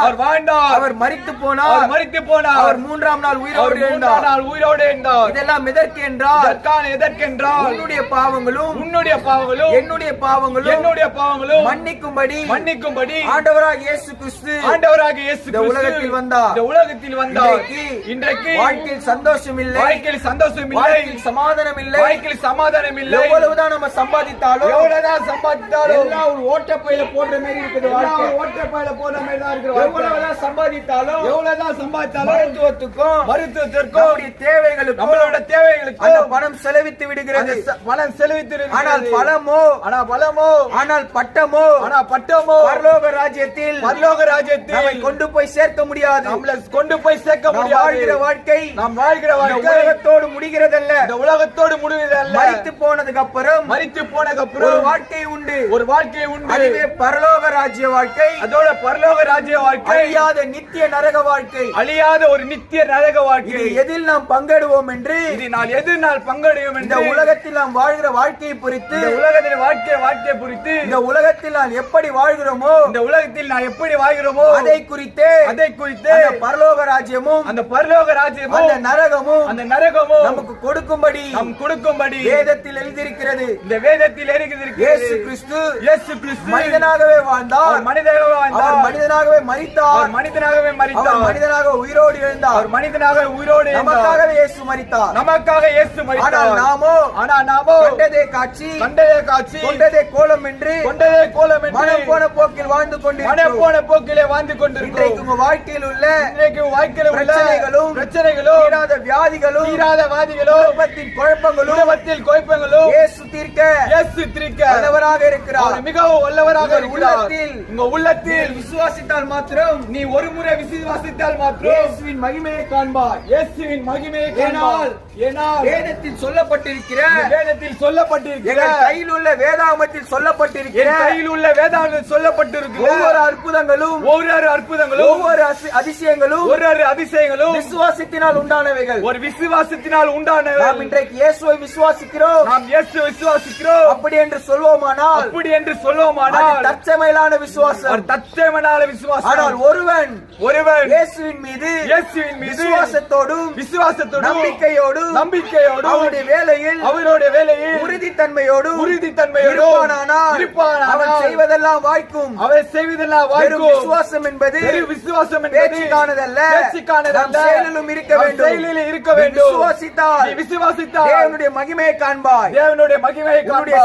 அவர் வாழ்ந்தார். அவர் அவர் போனார். மரித்து போனார். அவர் மூன்றாம் நாள் அவர் உயிரோடு எழுந்தார். நாள் உயிரோடு இருந்தார் இதெல்லாம் எதற்கு என்றால் இதற்கான எதற்கென்றால்? உன்னுடைய பாவங்களும் உன்னுடைய பாவங்களும் என்னுடைய பாவங்களும் என்னுடைய பாவங்களும் மன்னிக்கும்படி மன்னிக்கும்படி ஆண்டவராக இயேசு கிறிஸ்து ஆண்டவராக இயேசு கிறிஸ்து உலகத்தில் வந்தார். இந்த உலகத்தில் வந்தார். இன்றைக்கு வாழ்க்கையில் சந்தோஷம் இல்லை வாழ்க்கையில் சந்தோஷம் இல்லை வாழ்க்கையில் சமாதானம் இல்லை வாழ்க்கையில் சமாதானம் இல்லை எவ்வளவுதான் நம்ம சம்பாதித்தாலும் எவ்வளவுதான் சம்பாதித்தாலும் எல்லாம் ஒரு ஓட்டப்பையில போடுற மாதிரி இருக்குது வாழ்க்கை. ஓட்டப்பாயில போன மாதிரி தான் இருக்கிற. எவ்வளவுதான் சம்பாதித்தாலும் எவ்வளவுதான் சம்பாதித்தாலும் மருத்துவத்துக்கும் மருத்துவத்திற்கும் நம்முடைய தேவைகளுக்கும் நம்மளோட தேவைகளுக்கு அந்த பணம் செலவித்து விடுகிறது. பணம் செலவித்து ஆனால் பணமோ ஆனா பலமோ ஆனால் பட்டமோ ஆனா பட்டமோ பரலோக ராஜ்யத்தில் பரலோக நம்மை ராஜ்யத்தில் கொண்டு போய் சேர்க்க முடியாது. நம்மள கொண்டு போய் சேர்க்க முடியாது. வாழ்கிற வாழ்க்கை நாம் வாழ்கிற வாழ்க்கை உலகத்தோடு முடிகிறதல்ல. இந்த உலகத்தோடு முடிவதல்ல. மரித்து போனதுக்கு அப்புறம் மரித்து போனதுக்கு ஒரு அப்புறம் வாழ்க்கை உண்டு. ஒரு வாழ்க்கை உண்டு. அதுவே பரலோக ராஜ்ய வாழ்க்கை. அதோட பரலோக ராஜ்ய வாழ்க்கை அழியாத நித்திய நரக வாழ்க்கை. அழியாத ஒரு நித்திய நரக வாழ்க்கை. எதில் நாம் பங்கெடுவோம் என்று இது நாள் எது நாள் பங்கடையும் இந்த என்று உலகத்தில் நாம் வாழ்கிற வாழ்க்கையை குறித்து உலகத்தில் வாழ்க்கை வாழ்க்கை குறித்து இந்த உலகத்தில் நாம் எப்படி வாழ்கிறோமோ இந்த உலகத்தில் நான் எப்படி வாழ்கிறோமோ அதை குறித்து அதை குறித்து பரலோக ராஜ்யமும் அந்த பரலோக ராஜ்யமும் அந்த நரகமும் அந்த நரகமும் நமக்கு கொடுக்கும்படி நம் கொடுக்கும்படி வேதத்தில் எழுதியிருக்கிறது. இந்த வேதத்தில் இருக்கிறது இயேசு கிறிஸ்து இயேசு கிறிஸ்து மனிதனாகவே வாழ்ந்தார். வாழ்ந்தார் அவர் மனிதனாகவே அவர் மரித்தார் மனிதனாக உயிரோடு எழுந்தார். அவர் மனிதனாக உயிரோடு. நமக்காகவே இயேசு மரித்தார். நமக்காக இயேசு ஆனால் மரித்தார். நாமோ ஆனா நாமோ கண்டதே காட்சி கண்டதே காட்சி கொண்டதே கோலம் என்று கொண்டதே கோலம் என்று மனம் போன போக்கில் வாழ்ந்து மன கொண்டிருக்கிறோம். போன போக்கிலே வாழ்ந்து இன்றைக்கு கொண்டிருக்கிறோம் உங்க வாழ்க்கையில் உள்ள இன்றைக்கு வாழ்க்கையில் உள்ள பிரச்சனைகளும், பிரச்சனைகளும் தீராத வியாதிகளும் தீராத வாதிகளும் குடும்பத்தின் குழப்பங்களும் குடும்பத்தில் குழப்பங்களும் இயேசு தீர்க்க இயேசு திரிக்க வல்லவராக இருக்கிறார். மிகவும் வல்லவராக இருக்கிறார். உள்ளத்தில் உங்க உள்ளத்தில் விசுவாசித்தால் மாத்திரம் நீ ஒரு முறை விசுவாசித்தால் மாத்திரம் இயேசுவின் மகிமையை காண்பார் இயேசுவின் மகிமையை காணால் வேதத்தில் சொல்லப்பட்டிருக்கிற வேதத்தில் சொல்லப்பட்டிருக்கிற கையில் உள்ள வேதாகமத்தில் சொல்லப்பட்டிருக்கிற கையில் உள்ள வேதாவில் சொல்லப்பட்டிருக்கிற ஒவ்வொரு அற்புதங்களும் ஒவ்வொரு அற்புதங்களும் ஒவ்வொரு அதிசயங்களும் ஒரு அதிசயங்களும் விசுவாசத்தினால் உண்டானவைகள். ஒரு விசுவாசத்தினால் உண்டான நாம் இன்றைக்கு இயேசுவை விசுவாசிக்கிறோம். நாம் இயேசு விசுவாசிக்கிறோம். அப்படி என்று சொல்வோமானால் அப்படி என்று அது சொல்லுவோமானால் தற்சமையிலான விசுவாசம் ஒரு தச்சமனால ஆனால் ஒருவன் ஒருவன் இயேசுவின் மீது இயேசுவின் மீது விசுவாசத்தோடும் விசுவாசத்தோடு நம்பிக்கையோடும் நம்பிக்கையோடு அவருடைய வேலையில் அவருடைய வேலையில் உறுதித்தன்மையோடும் உறுதித்தன்மையோடு இருப்பானானால் இருப்பானானால் அவன் செய்வதெல்லாம் வாய்க்கும். அவர் செய்வதெல்லாம் வாய்க்கும். விசுவாசம் என்பது விசுவாசம் என்பது பேச்சுக்கானதல்ல. பேச்சுக்கானதல்ல. செயலிலும் இருக்க வேண்டும். செயலில் இருக்க வேண்டும். விசுவாசித்தால் விசுவாசித்தால் தேவனுடைய மகிமையை காண்பாய். தேவனுடைய மகிமையை காண்பாய்.